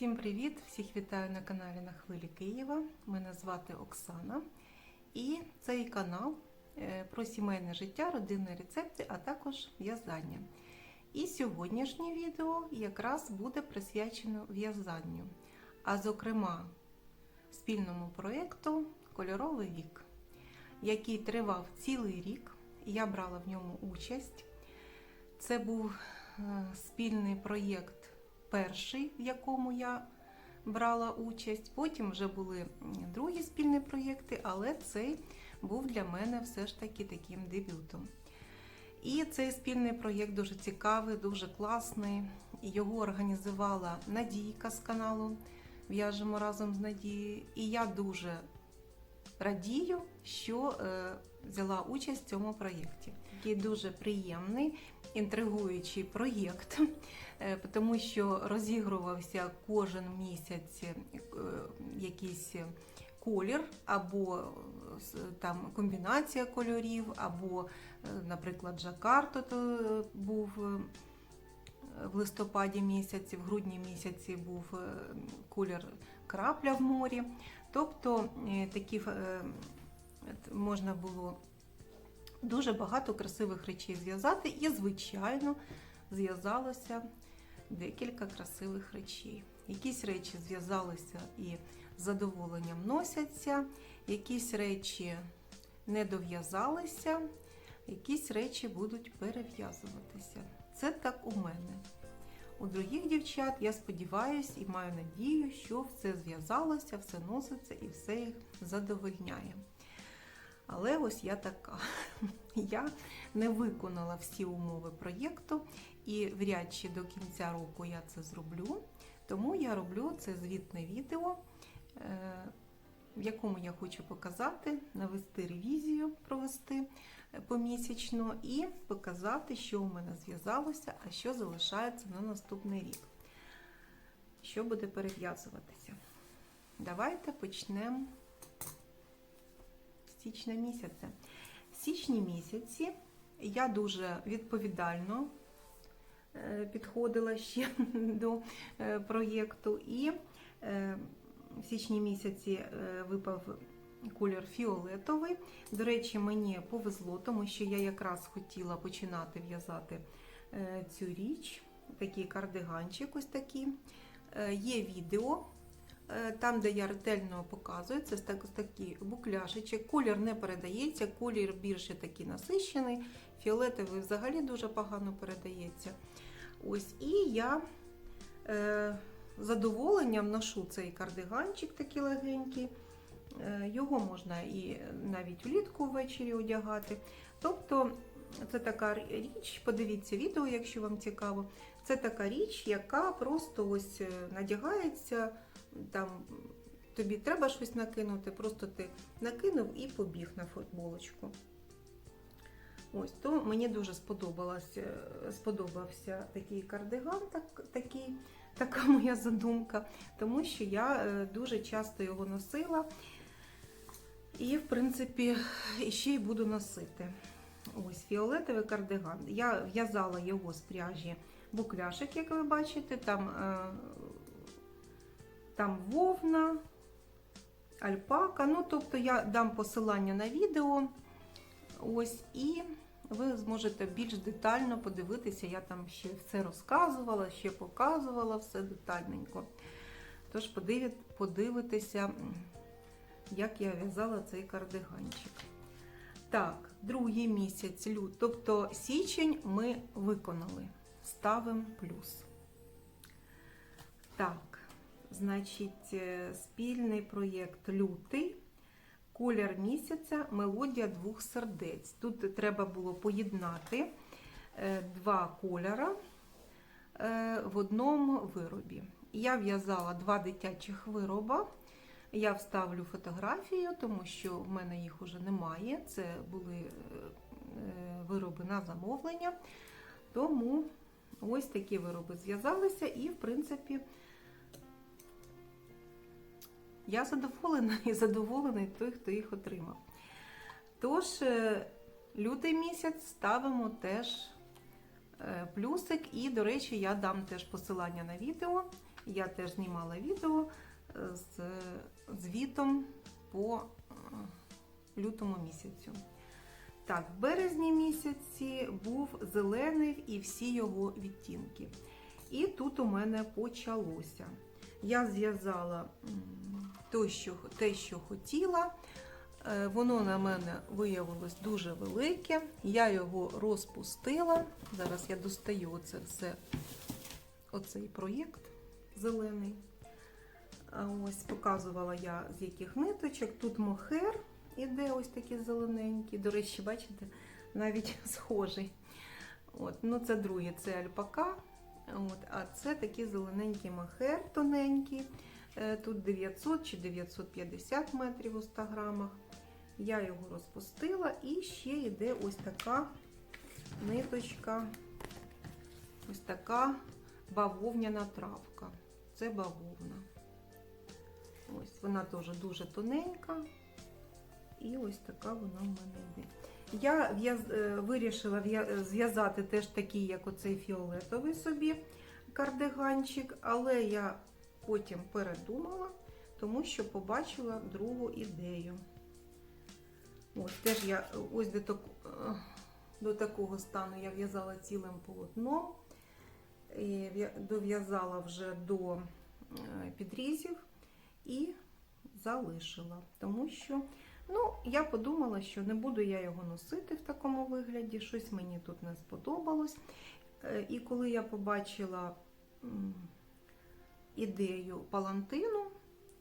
Всім привіт! Всіх вітаю на каналі на хвилі Києва. Мене звати Оксана. І цей канал е, про сімейне життя, родинні рецепти, а також в'язання. І сьогоднішнє відео якраз буде присвячено в'язанню, а зокрема спільному проєкту Кольоровий вік, який тривав цілий рік. Я брала в ньому участь. Це був е, спільний проєкт перший, в якому я брала участь. Потім вже були другі спільні проєкти, але цей був для мене все ж таки таким дебютом. І цей спільний проєкт дуже цікавий, дуже класний. Його організувала Надійка з каналу В'яжемо разом з Надією. І я дуже радію, що е, взяла участь в цьому проєкті. Такий дуже приємний, інтригуючий проєкт, е, тому що розігрувався кожен місяць е, якийсь колір, або там комбінація кольорів, або, е, наприклад, жакард то е, був. е, В листопаді місяці, в грудні місяці був е, колір крапля в морі. Тобто е, такі е, можна було дуже багато красивих речей зв'язати, і, звичайно, зв'язалося декілька красивих речей. Якісь речі зв'язалися і з задоволенням носяться, якісь речі не дов'язалися, якісь речі будуть перев'язуватися. Це так у мене. У других дівчат я сподіваюся і маю надію, що все зв'язалося, все носиться і все їх задовольняє. Але ось я така. Я не виконала всі умови проєкту, і вряд чи до кінця року я це зроблю. Тому я роблю це звітне відео, е, в якому я хочу показати, навести ревізію, провести помісячно і показати, що у мене зв'язалося, а що залишається на наступний рік. Що буде перев'язуватися. Давайте почнемо січня місяця. В січні місяці я дуже відповідально е, підходила ще до е, проєкту, і е, в січні місяці випав колір фіолетовий. До речі, мені повезло, тому що я якраз хотіла починати в'язати цю річ, такий кардиганчик, ось такий. Є відео, там, де я ретельно показую, це так- ось такий букляшечок. Колір не передається, колір більше такий насищений, фіолетовий взагалі дуже погано передається. Ось, і я е, задоволенням ношу цей кардиганчик такий легенький. Е, Його можна і навіть влітку ввечері одягати. Тобто це така річ, подивіться відео, якщо вам цікаво. Це така річ, яка просто ось е, надягається, там тобі треба щось накинути, просто ти накинув і побіг на футболочку. Ось, то мені дуже е, сподобався такий кардиган, так, такий, така моя задумка, тому що я е, дуже часто його носила. І, в принципі, ще й буду носити. Ось фіолетовий кардиган. Я в'язала його з пряжі букляшик, як ви бачите, там, е, там вовна, альпака. Ну, тобто я дам посилання на відео. Ось, і ви зможете більш детально подивитися. Я там ще все розказувала, ще показувала все детальненько. Тож подивитеся, як я в'язала цей кардиганчик. Так, другий місяць лют, тобто січень ми виконали. Ставимо плюс. Так, значить, е, спільний проєкт лютий. Колір місяця, мелодія двох сердець. Тут треба було поєднати е, два кольора е, в одному виробі. Я в'язала два дитячих вироба. Я вставлю фотографію, тому що в мене їх уже немає. Це були вироби на замовлення. Тому ось такі вироби зв'язалися, і, в принципі, я задоволена і задоволений той, хто їх отримав. Тож, е, лютий місяць ставимо теж е, плюсик, і, до речі, я дам теж посилання на відео, Я теж знімала відео е, з звітом по лютому місяцю. Так, в березні місяці був зелений і всі його відтінки. І тут у мене почалося. Я зв'язала те, що хотіла. Е, Воно на мене виявилось дуже велике. Я його розпустила. Зараз я достаю оце все, оцей проєкт зелений. Ось показувала я з яких ниточок. Тут мохер іде ось такий зелененький. До речі, бачите, навіть схожий. От, ну це друге, це альпака. От, а це такий зелененький мохер тоненький. Е, Тут 900 чи 950 метрів у 100 грамах. Я його розпустила і ще йде ось така ниточка, ось така бавовняна травка. Це бавовна. Ось вона теж дуже тоненька. І ось така вона в мене йде. Я е, вирішила зв'язати теж такий, як оцей фіолетовий собі кардиганчик, але я потім передумала, тому що побачила другу ідею. Ось теж я ось до, так, е, до такого стану я в'язала цілим полотном. Дов'язала вже до е, підрізів і залишила, тому що ну, я подумала, що не буду я його носити в такому вигляді, щось мені тут не сподобалось. Е, І коли я побачила ідею палантину,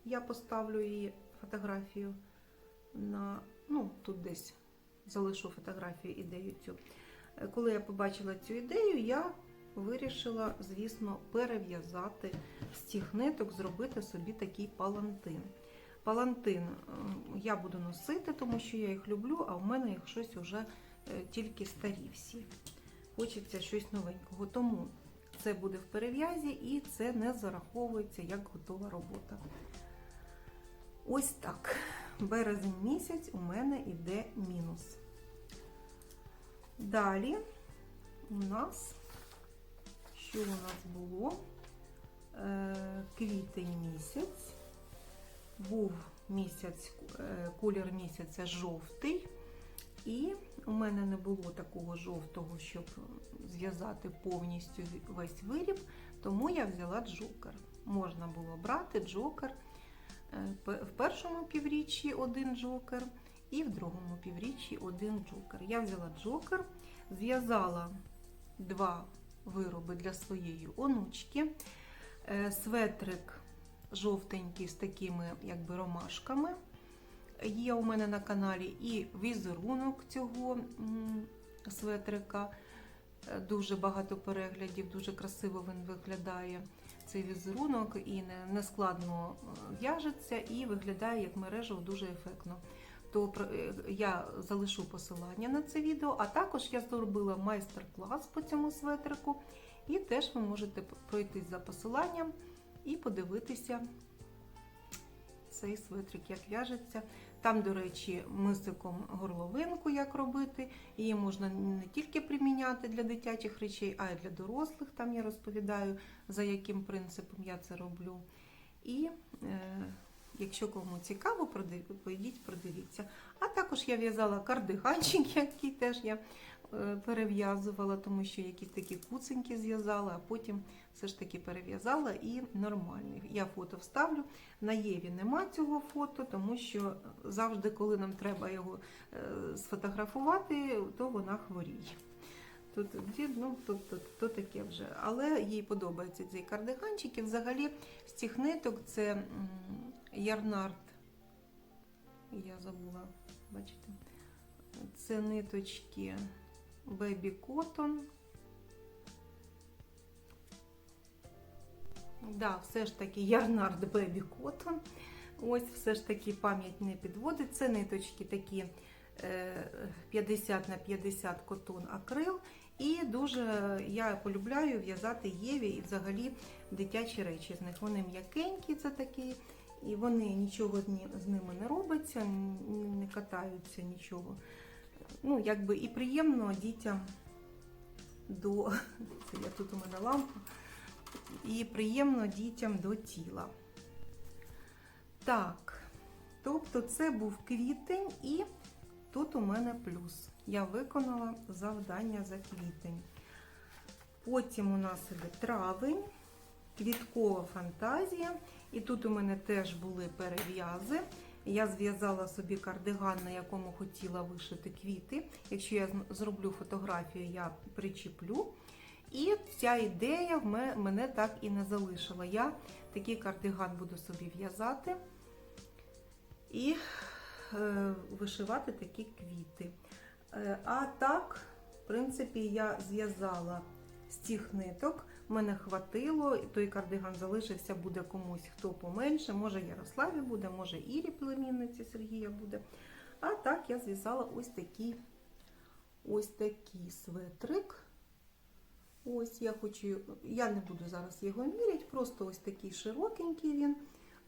я поставлю її фотографію на, ну, тут десь залишу фотографію ідею цю. Е, Коли я побачила цю ідею, я вирішила, звісно, перев'язати з цих ниток, зробити собі такий палантин. Палантин е, я буду носити, тому що я їх люблю, а в мене їх щось вже е, тільки старі всі. Хочеться щось новенького. Тому це буде в перев'язі і це не зараховується як готова робота. Ось так. Березень місяць у мене йде мінус. Далі у нас, що у нас було? Е, Квітень місяць. Був місяць, е, колір місяця жовтий. І у мене не було такого жовтого, щоб зв'язати повністю весь виріб, тому я взяла джокер. Можна було брати джокер е, в першому півріччі один джокер і в другому півріччі один джокер. Я взяла джокер, зв'язала два вироби для своєї онучки. Е, Светрик жовтенький з такими якби ромашками. Є у мене на каналі і візерунок цього светрика. Е, Дуже багато переглядів, дуже красиво він виглядає цей візерунок. І не, не складно е, в'яжеться, і виглядає як мережево дуже ефектно. То е, я залишу посилання на це відео, а також я зробила майстер-клас по цьому светрику, і теж ви можете пройтись за посиланням і подивитися цей светрик, як в'яжеться. Там, до речі, мисиком горловинку як робити. Її можна не тільки приміняти для дитячих речей, а й для дорослих. Там я розповідаю, за яким принципом я це роблю. І е, якщо кому цікаво, пойдіть, продивіться. А також я в'язала кардиганчик, який теж я е, перев'язувала, тому що якісь такі куценькі зв'язала, а потім все ж таки перев'язала і нормальний. Я фото вставлю. На Єві нема цього фото, тому що завжди, коли нам треба його е, сфотографувати, то вона хворіє. Тут, ну, то, то, то таке вже. Але їй подобається цей кардиганчик. І взагалі з цих ниток це ярнард. Я забула, бачите? Це ниточки Baby Cotton. Да, все ж таки Ярнард Baby Cotton. Ось все ж таки пам'ять не підводить. Це ниточки такі е, 50 на 50 котон акрил. І дуже я полюбляю в'язати Єві і взагалі дитячі речі з них. Вони м'якенькі, це такі, і вони нічого з ними не робиться, не катаються нічого. Ну, якби і приємно дітям до. Це я тут у мене лампа. І приємно дітям до тіла. Так, тобто це був квітень і тут у мене плюс. Я виконала завдання за квітень. Потім у нас іде травень, квіткова фантазія. І тут у мене теж були перев'язи. Я зв'язала собі кардиган, на якому хотіла вишити квіти. Якщо я зроблю фотографію, я причіплю. І ця ідея мене так і не залишила. Я такий кардиган буду собі в'язати і е, вишивати такі квіти. Е, а так, в принципі, я зв'язала з цих ниток. Мене хватило, той кардиган залишився, буде комусь хто поменше. Може Ярославі буде, може Ірі племінниці Сергія буде. А так я зв'язала ось такий, ось такий светрик. Ось я хочу, я не буду зараз його міряти, просто ось такий широкенький він,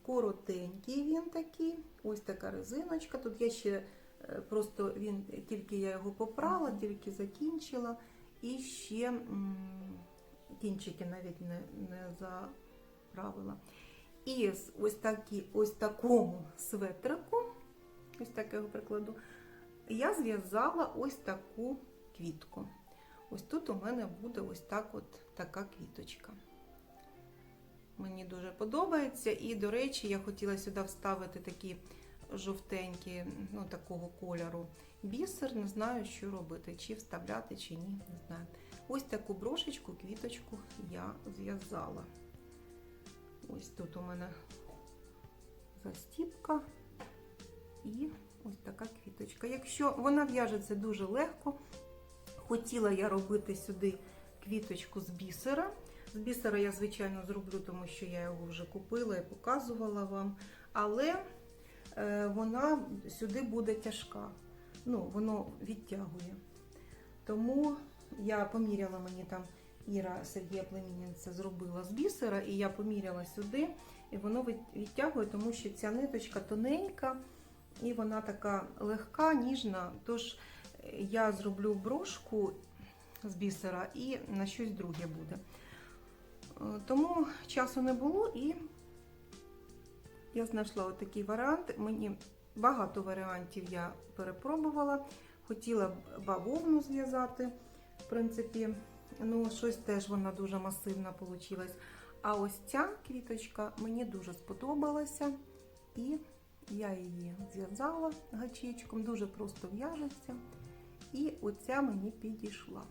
коротенький він такий, ось така резиночка. Тут я ще е, просто він, тільки я його попрала, тільки закінчила. І ще м, кінчики навіть не, не заправила. І ось, такі, ось такому светрику, ось так я його прикладу, я зв'язала ось таку квітку. Ось тут у мене буде ось так от така квіточка. Мені дуже подобається. І, до речі, я хотіла сюди вставити такі жовтенькі, ну, такого кольору бісер. Не знаю, що робити, чи вставляти, чи ні. Не знаю. Ось таку брошечку, квіточку я зв'язала. Ось тут у мене застіпка і ось така квіточка. Якщо вона в'яжеться дуже легко, хотіла я робити сюди квіточку з бісера. З бісера я, звичайно, зроблю, тому що я його вже купила і показувала вам. Але е, вона сюди буде тяжка. Ну, воно відтягує. Тому я поміряла мені там Іра Сергія племінниця зробила з бісера, і я поміряла сюди, і воно відтягує, тому що ця ниточка тоненька і вона така легка, ніжна. Тож я зроблю брошку з бісера і на щось друге буде. Е, Тому часу не було і я знайшла отакий варіант. Мені багато варіантів я перепробувала. Хотіла бавовну зв'язати. В принципі, ну, щось теж вона дуже масивна вийшла. А ось ця квіточка мені дуже сподобалася. І я її зв'язала гачечком, дуже просто в'яжеться. І оця мені підійшла.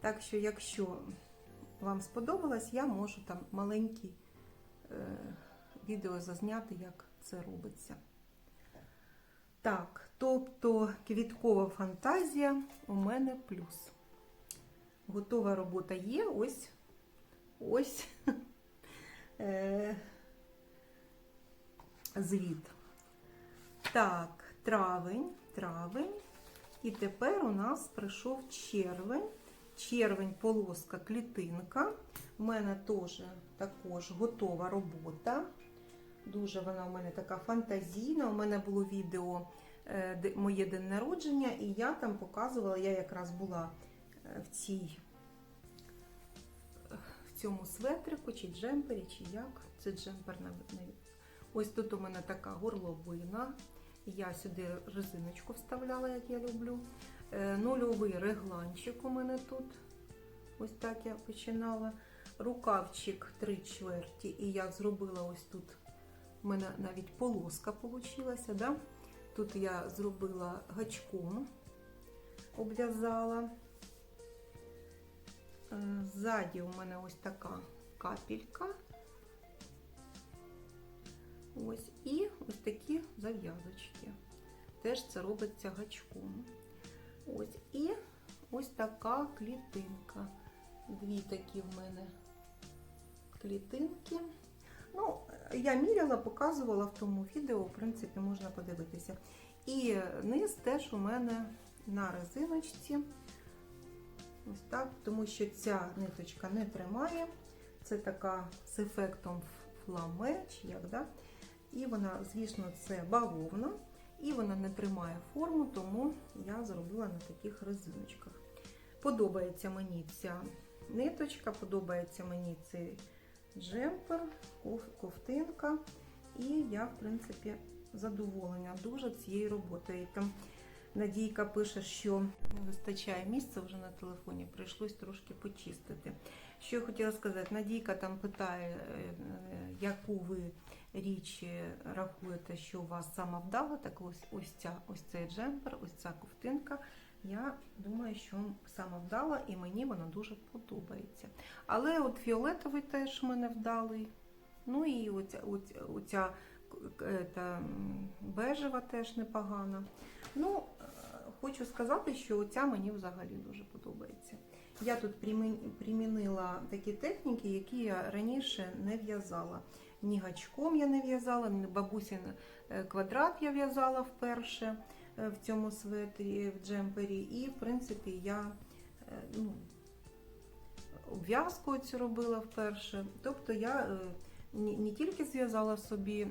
Так що, якщо вам сподобалось, я можу там маленькі е, відео зазняти, як це робиться. Так, тобто квіткова фантазія у мене плюс. Готова робота є, ось ось е, звіт. Так, травень, травень. І тепер у нас прийшов червень. Червень, полоска, клітинка. У мене теж також готова робота. Дуже вона у мене така фантазійна. У мене було відео е, моє день народження, і я там показувала, я якраз була е, в цій в цьому светрику, чи джемпері, чи як. Це джемпер навіть. Ось тут у мене така горловина. Я сюди резиночку вставляла, як я люблю. Е, Нульовий регланчик у мене тут. Ось так я починала. Рукавчик 3 чверті. І я зробила ось тут. У мене навіть полоска вийшла. Да? Тут я зробила гачком, обв'язала. Е, Ззаді у мене ось така капелька. Ось і ось такі зав'язочки. Теж це робиться гачком. Ось і ось така клітинка. Дві такі в мене клітинки. Ну, я міряла, показувала в тому відео, в принципі, можна подивитися. І низ теж у мене на резиночці. Ось так, тому що ця ниточка не тримає. Це така з ефектом фламе, чи як, да? І вона, звісно, це бавовна, і вона не тримає форму, тому я зробила на таких резиночках. Подобається мені ця ниточка, подобається мені цей джемпер, ковтинка. І я, в принципі, задоволена дуже цією роботою. Надійка пише, що не вистачає місця вже на телефоні, прийшлось трошки почистити. Що я хотіла сказати, Надійка там питає, е, е, яку ви річ е, рахуєте, що у вас сама вдала, так ось ось ця, ось цей джемпер, ось ця ковтинка. Я думаю, що сама вдала і мені вона дуже подобається. Але от фіолетовий теж в мене вдалий. Ну і оця, оця, оця бежева теж непогана. Ну, хочу сказати, що оця мені взагалі дуже подобається. Я тут примінила такі техніки, які я раніше не в'язала. Ні гачком я не в'язала, ні бабусін е, квадрат я в'язала вперше е, в цьому светрі, в джемпері. І, в принципі, я е, ну, обв'язку цю робила вперше. Тобто я не тільки зв'язала собі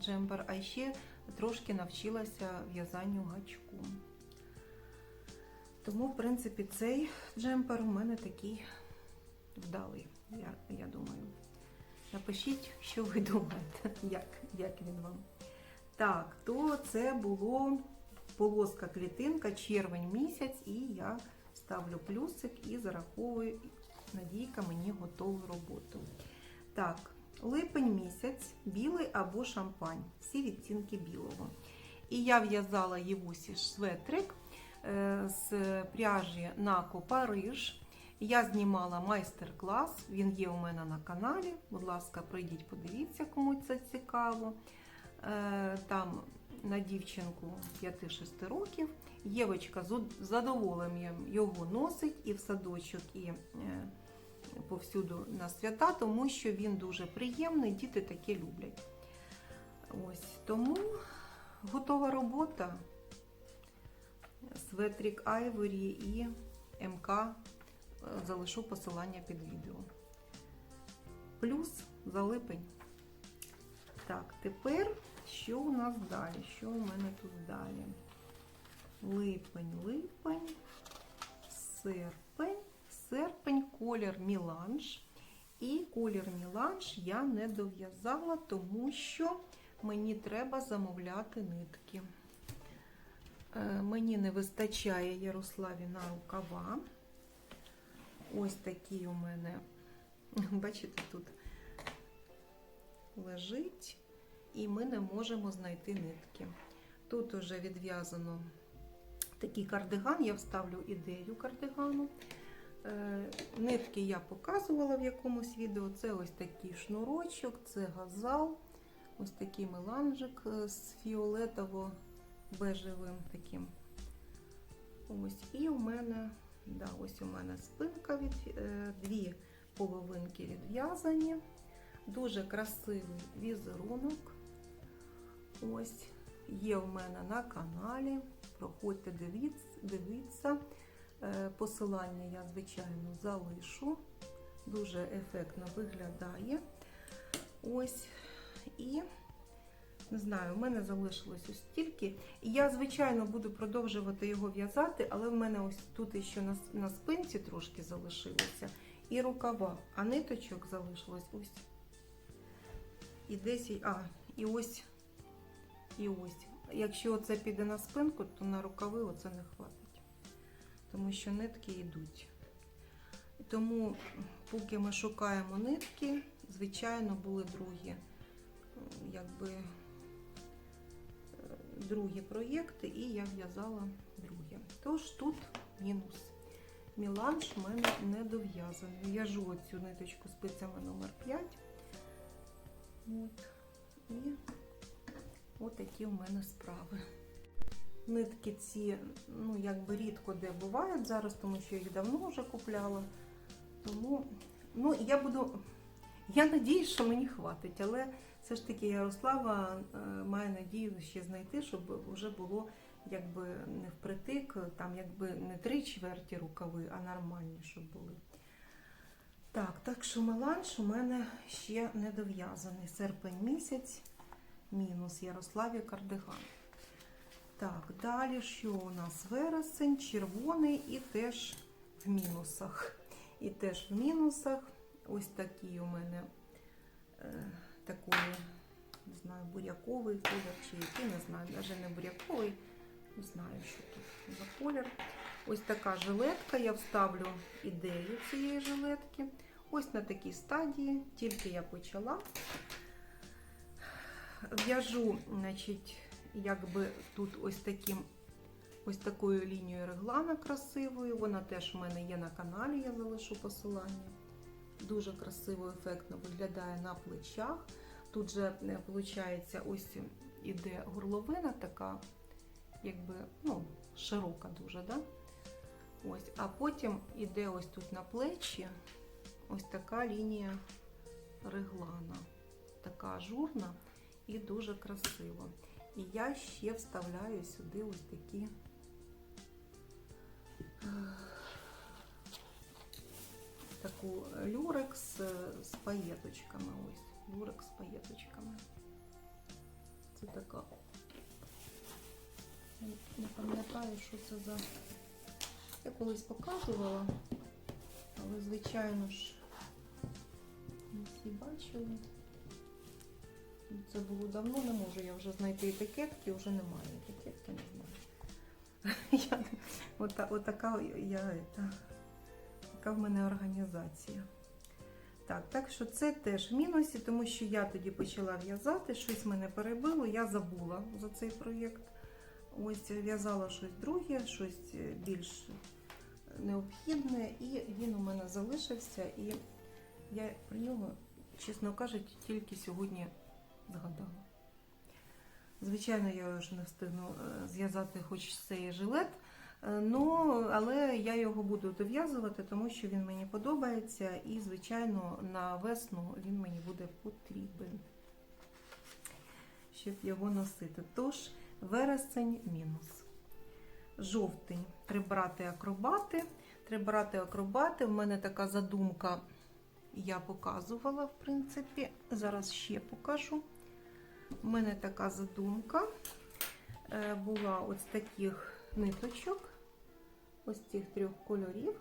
джемпер, а ще трошки навчилася в'язанню гачком. Тому, в принципі, цей джемпер у мене такий вдалий, я, я думаю. Напишіть, що ви думаєте, як, як він вам. Так, то це було полоска клітинка, червень місяць, і я ставлю плюсик і зараховую Надійка мені готову роботу. Так, липень місяць, білий або шампань, всі відтінки білого. І я в'язала Євусі шветрик з пряжі Нако Париж. Я знімала майстер-клас, він є у мене на каналі. Будь ласка, пройдіть, подивіться, кому це цікаво. Е, Там на дівчинку 5-6 років. Євочка з задоволенням його носить і в садочок, і е, повсюду на свята, тому що він дуже приємний, діти таке люблять. Ось тому готова робота. Светрік Айворі і МК е, залишу посилання під відео. Плюс за липень. Так, тепер що у нас далі? Що у мене тут далі? Липень, липень, серпень, серпень, колір Міланж. І колір Міланж я не дов'язала, тому що мені треба замовляти нитки. Е, Мені не вистачає Ярославі на рукава. Ось такі у мене, бачите, тут лежить, і ми не можемо знайти нитки. Тут уже відв'язано такий кардиган, я вставлю ідею кардигану. Е, Нитки я показувала в якомусь відео. Це ось такий шнурочок, це газал, ось такий меланжик е, з фіолетово-бежевим таким. Ось, і у мене, да, ось у мене спинка від е, дві половинки відв'язані. Дуже красивий візерунок. Ось є у мене на каналі. Проходьте, дивіться, дивіться. Е, Посилання я, звичайно, залишу. Дуже ефектно виглядає. Ось. І, не знаю, у мене залишилось ось стільки. І я, звичайно, буду продовжувати його в'язати, але в мене ось тут ще на, на спинці трошки залишилося. І рукава, а ниточок залишилось ось. І десь, а, і ось, і ось. Якщо це піде на спинку, то на рукави оце не хватить. Тому що нитки йдуть. Тому, поки ми шукаємо нитки, звичайно, були другі, якби, другі проєкти, і я в'язала другі. Тож тут мінус. Міланж в мене не дов'язаний. В'яжу оцю ниточку спицями номер 5. От. І от такі в мене справи. Нитки ці, ну, якби рідко де бувають зараз, тому що я їх давно вже купляла. Тому, ну, я буду, я надіюсь, що мені хватить, але все ж таки Ярослава е, має надію ще знайти, щоб вже було якби не впритик, там якби не три чверті рукави, а нормальні, щоб були. Так, так що меланж у мене ще не дов'язаний. Серпень місяць, мінус Ярославі кардиган. Так, далі що у нас? Вересень, червоний і теж в мінусах. і теж в мінусах. Ось такий у мене е, такої, не знаю, буряковий колір чи який, не знаю, навіть не буряковий, не знаю, що тут за колір. Ось така жилетка, я вставлю ідею цієї жилетки. Ось на такій стадії, тільки я почала. В'яжу, значить, якби тут ось таким, ось такою лінією реглана красивою. Вона теж у мене є на каналі, я залишу посилання. Дуже красиво, ефектно виглядає на плечах. Тут же, виходить, ось іде горловина така, якби, ну, широка дуже, да? Ось, а потім іде ось тут на плечі ось така лінія реглана, така ажурна і дуже красиво. І я ще вставляю сюди ось такі е, таку люрекс з паєточками. Ось, люрекс з паєточками. Це така. Не пам'ятаю, що це за. Я колись показувала, але, звичайно ж, не всі бачили. Це було давно, не можу я вже знайти етикетки, вже немає етикетки, не знаю. Я, ота, отака я, ета, така в мене організація. Так, так що це теж в мінусі, тому що я тоді почала в'язати, щось мене перебило, я забула за цей проєкт. Ось в'язала щось друге, щось більш необхідне, і він у мене залишився, і я про нього, чесно кажучи, тільки сьогодні згадала. Звичайно, я вже не встигну е, зв'язати хоч цей жилет, е, ну, але я його буду дов'язувати, тому що він мені подобається, і, звичайно, на весну він мені буде потрібен, щоб його носити. Тож, вересень мінус. Жовтень треба брати акробати. Треба брати акробати. В мене така задумка, я показувала, в принципі. Зараз ще покажу. У мене така задумка е, була ось таких ниточок, ось цих трьох кольорів.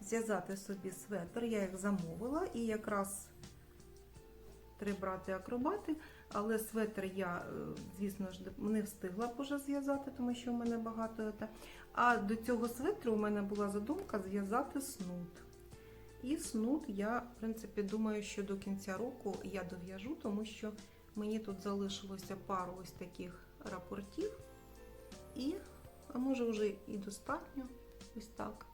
Зв'язати собі светр, я їх замовила, і якраз треба брати акробати, але светр я, е, звісно ж, не встигла б уже зв'язати, тому що в мене багато. А до цього светру у мене була задумка зв'язати снуд. І снуд я, в принципі, думаю, що до кінця року я дов'яжу, тому що мені тут залишилося пару ось таких рапортів. І, а може, вже і достатньо ось так.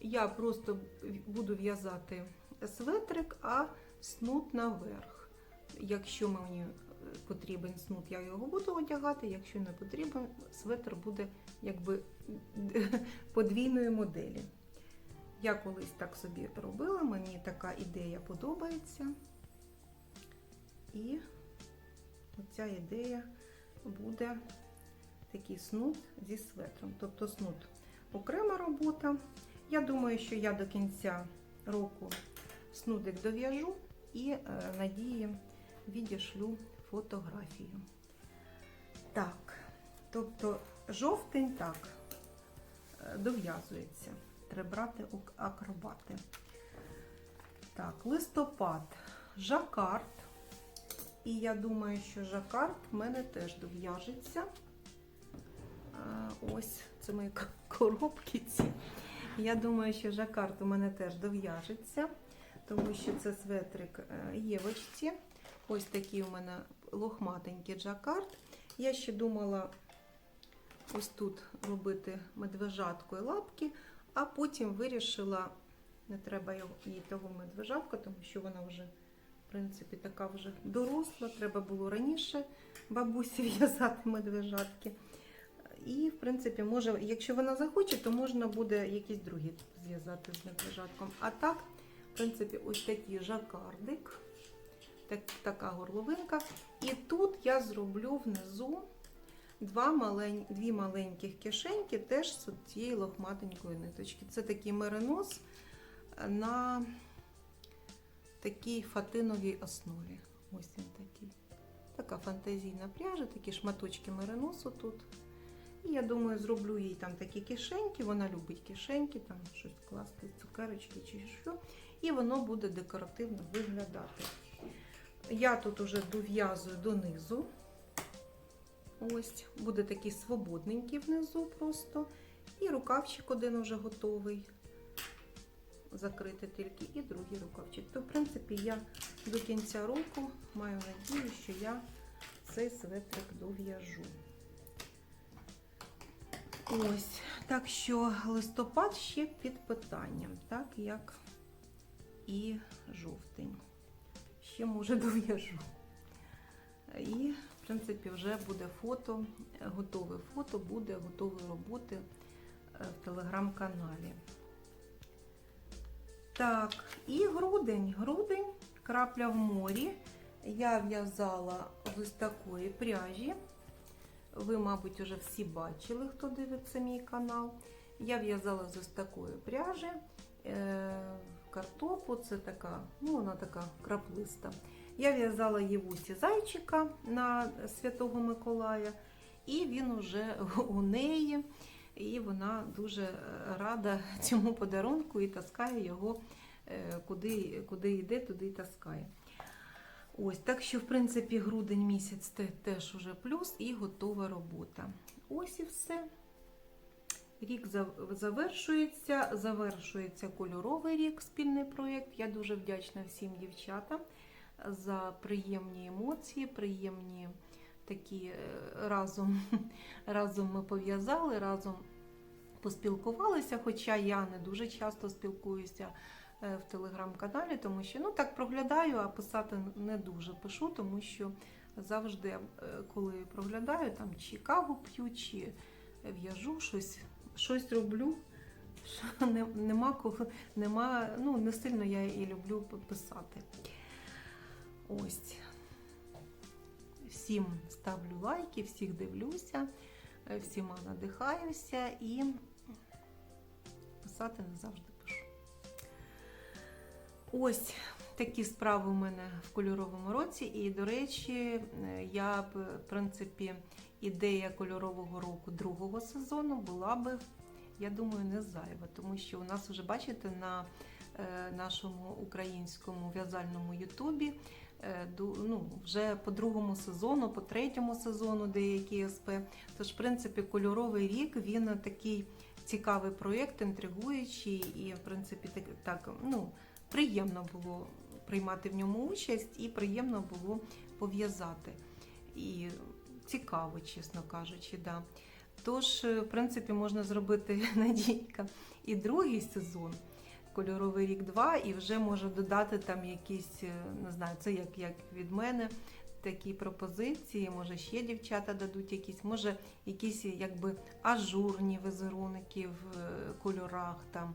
Я просто буду в'язати светрик, а снуд наверх. Якщо мені потрібен снуд, я його буду одягати, якщо не потрібен, светр буде якби подвійної моделі. Я колись так собі робила, мені така ідея подобається. І оця ідея буде такий снуд зі светром. Тобто снуд окрема робота. Я думаю, що я до кінця року снудик дов'яжу і е, надії відішлю фотографію. Так, тобто жовтень так е, дов'язується. Треба брати акробати. Так, листопад, жакард. І я думаю, що жакард в мене теж дов'яжеться. Ось це мої коробки ці. Я думаю, що жакард у мене теж дов'яжеться, тому що це светрик Євочці. Ось такий у мене лохматенький джакард. Я ще думала ось тут робити медвежаткою лапки, а потім вирішила, не треба їй того медвежатка, тому що вона вже, в принципі, така вже доросла. Треба було раніше бабусі в'язати медвежатки. І, в принципі, може, якщо вона захоче, то можна буде якісь другі зв'язати з медвежатком. А так, в принципі, ось такий жакардик, так, така горловинка. І тут я зроблю внизу два малень, дві маленьких кишеньки, теж з цієї лохматенької ниточки. Це такий меринос на такій фатиновій основі. Ось він такий. Така фантазійна пряжа, такі шматочки мериносу тут. І я думаю, зроблю їй там такі кишеньки. Вона любить кишеньки, там щось класти, цукерочки чи що. І воно буде декоративно виглядати. Я тут уже дов'язую донизу. Ось, буде такий свободненький внизу просто. І рукавчик один вже готовий. Закрити тільки і другий рукавчик. То, в принципі, я до кінця року маю надію, що я цей светрик дов'яжу. Ось, так що листопад ще під питанням, так як і жовтень. Ще може дов'яжу. І, в принципі, вже буде фото, готове фото, буде готові роботи е, в телеграм-каналі. Так, і грудень. Грудень, крапля в морі. Я в'язала з ось такої пряжі. Ви, мабуть, вже всі бачили, хто дивиться мій канал. Я в'язала з ось такої пряжі. Е, картопу, це така, ну вона така краплиста. Я в'язала Євусі зайчика на Святого Миколая, і він уже у неї, і вона дуже рада цьому подарунку і таскає його е, куди, куди йде, туди й таскає. Ось, так що, в принципі, грудень місяць те- теж уже плюс і готова робота. Ось і все. Рік завершується, завершується кольоровий рік, спільний проєкт. Я дуже вдячна всім дівчатам за приємні емоції, приємні такі е, разом, разом ми пов'язали, разом поспілкувалися, хоча я не дуже часто спілкуюся в телеграм-каналі, тому що ну так проглядаю, а писати не дуже пишу, тому що завжди, е, коли проглядаю, там чи каву п'ю, чи в'яжу щось, щось роблю. що не- Нема коли, нема, ну не сильно я і люблю писати. Ось. Всім ставлю лайки, всіх дивлюся, е, всіма надихаюся і писати не завжди. Ось такі справи у мене в кольоровому році. І, до речі, я б, в принципі, ідея кольорового року другого сезону була би, я думаю, не зайва, тому що у нас вже, бачите, на е, нашому українському в'язальному Ютубі е, ну, вже по другому сезону, по третьому сезону деякі СП. Тож, в принципі, кольоровий рік він такий цікавий проєкт, інтригуючий і, в принципі, так ну, приємно було приймати в ньому участь і приємно було пов'язати. І цікаво, чесно кажучи, да. Тож, е, в принципі, можна зробити Надійка і другий сезон. Кольоровий рік 2, і вже може додати там якісь, е, не знаю, це як, як від мене, такі пропозиції. Може, ще дівчата дадуть якісь, може, якісь якби ажурні візерунки в е, кольорах, там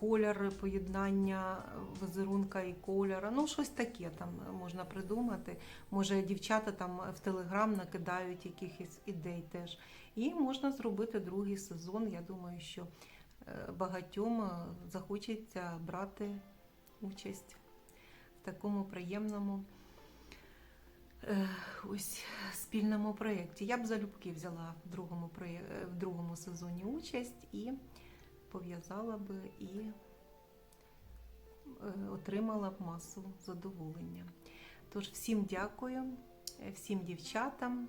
колір поєднання візерунка і кольора. Ну, щось таке там можна придумати. Може, дівчата там в телеграм накидають якихось ідей теж. І можна зробити другий сезон. Я думаю, що е, багатьом е, захочеться брати участь в такому приємному е, ось спільному проєкті. Я б залюбки взяла в другому, в другому сезоні участь і пов'язала би і е, отримала б масу задоволення. Тож всім дякую, е, всім дівчатам.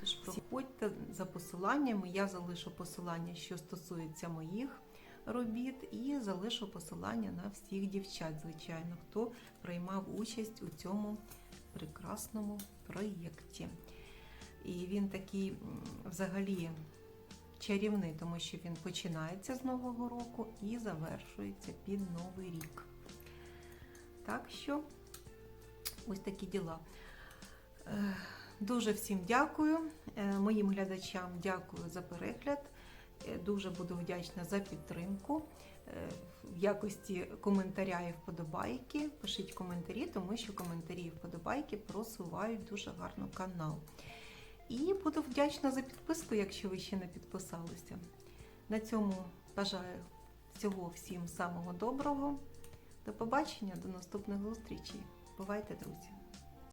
Тож проходьте за посиланнями. Я залишу посилання, що стосується моїх робіт, і залишу посилання на всіх дівчат, звичайно, хто приймав участь у цьому прекрасному проєкті. І він такий взагалі чарівний, тому що він починається з Нового року і завершується під Новий рік. Так що ось такі діла. Е, Дуже всім дякую. Е, Моїм глядачам дякую за перегляд. Е, Дуже буду вдячна за підтримку в якості коментаря і вподобайки. Пишіть коментарі, тому що коментарі і вподобайки просувають дуже гарно канал. І буду вдячна за підписку, якщо ви ще не підписалися. На цьому бажаю всього всім самого доброго. До побачення, до наступних зустрічей. Бувайте, друзі!